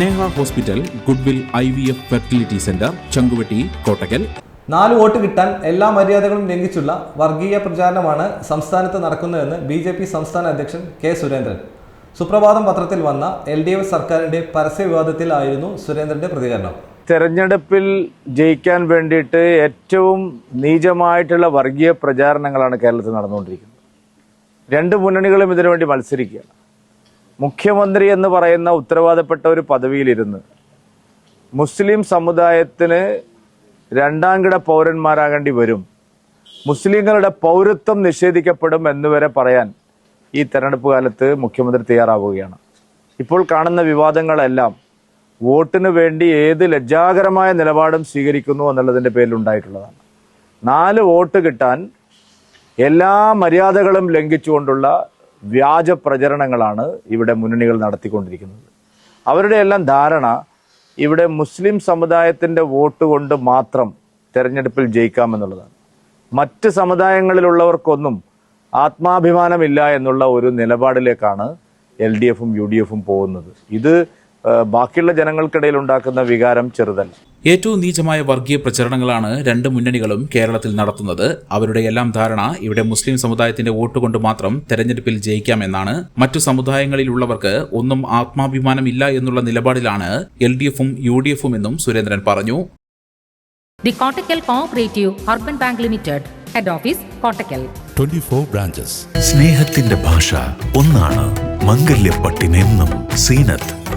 Neha hospital goodwill I V F fertility centre Changuvetty Kottakkal. നാല് vote കിട്ടാൻ എല്ലാ മര്യാദകളും ലംഘിച്ചുള്ള വർഗീയ പ്രചാരണമാണ് സംസ്ഥാനത്ത് നടക്കുന്നതെന്ന് ബി ജെ പി സംസ്ഥാന അധ്യക്ഷൻ കെ സുരേന്ദ്രൻ. സുപ്രഭാതം പത്രത്തിൽ വന്ന എൽ ഡി എഫ് സർക്കാരിന്റെ പരസ്യ വിവാദത്തിലായിരുന്നു സുരേന്ദ്രന്റെ പ്രതികരണം. തെരഞ്ഞെടുപ്പിൽ ജയിക്കാൻ വേണ്ടിയിട്ട് ഏറ്റവും നീചമായിട്ടുള്ള വർഗീയ പ്രചാരണങ്ങളാണ് കേരളത്തിൽ നടന്നുകൊണ്ടിരിക്കുന്നത്. രണ്ട് മുന്നണികളും ഇതിനുവേണ്ടി മത്സരിക്കുകയാണ്. മുഖ്യമന്ത്രി എന്ന് പറയുന്ന ഉത്തരവാദപ്പെട്ട ഒരു പദവിയിലിരുന്ന് മുസ്ലിം സമുദായത്തിന് രണ്ടാം കിട പൗരന്മാരാകേണ്ടി വരും. മുസ്ലിങ്ങളുടെ പൗരത്വം നിഷേധിക്കപ്പെടും എന്നുവരെ പറയാൻ ഈ തെരഞ്ഞെടുപ്പ് കാലത്ത് മുഖ്യമന്ത്രി തയ്യാറാവുകയാണ്. ഇപ്പോൾ കാണുന്ന വിവാദങ്ങളെല്ലാം വോട്ടിന് വേണ്ടി ഏത് ലജ്ജാകരമായ നിലപാടും സ്വീകരിക്കുന്നു എന്നുള്ളതിന്റെ പേരിൽ ഉണ്ടായിട്ടുള്ളതാണ് നാല് വോട്ട് കിട്ടാൻ എല്ലാ മര്യാദകളും ലംഘിച്ചുകൊണ്ടുള്ള വ്യാജ പ്രചരണങ്ങളാണ് ഇവിടെ മുന്നണികൾ നടത്തിക്കൊണ്ടിരിക്കുന്നത്. അവരുടെ എല്ലാം ധാരണ ഇവിടെ മുസ്ലിം സമുദായത്തിന്റെ വോട്ട് കൊണ്ട് മാത്രം തെരഞ്ഞെടുപ്പിൽ ജയിക്കാമെന്നുള്ളതാണ്. മറ്റ് സമുദായങ്ങളിലുള്ളവർക്കൊന്നും ആത്മാഭിമാനമില്ല എന്നുള്ള ഒരു നിലപാടിലേക്കാണ് എൽ ഡി എഫും യു ഡി എഫും പോകുന്നത്. ഇത് ബാക്കിയുള്ള ജനങ്ങൾക്കിടയിൽ ഉണ്ടാക്കുന്ന വികാരം ചെറുതല്ല. ഏറ്റവും നീചമായ വർഗീയ പ്രചരണങ്ങളാണ് രണ്ട് മുന്നണികളും കേരളത്തിൽ നടത്തുന്നത്. അവരുടെ എല്ലാം ധാരണ ഇവിടെ മുസ്ലിം സമുദായത്തിന്റെ വോട്ട് കൊണ്ട് മാത്രം തെരഞ്ഞെടുപ്പിൽ ജയിക്കാമെന്നാണ്. മറ്റു സമുദായങ്ങളിലുള്ളവർക്ക് ഒന്നും ആത്മാഭിമാനമില്ല എന്നുള്ള നിലപാടിലാണ് എൽ ഡി എഫും യു ഡി എഫും എന്നും സുരേന്ദ്രൻ പറഞ്ഞു. The Kottakkal Cooperative bank limited head office Kottakkal Kottakkal. 24 branches. സ്നേഹത്തിന്റെ ഭാഷ ഒന്നാണ് മംഗല്യപ്പട്ടിനെന്നും Zeenath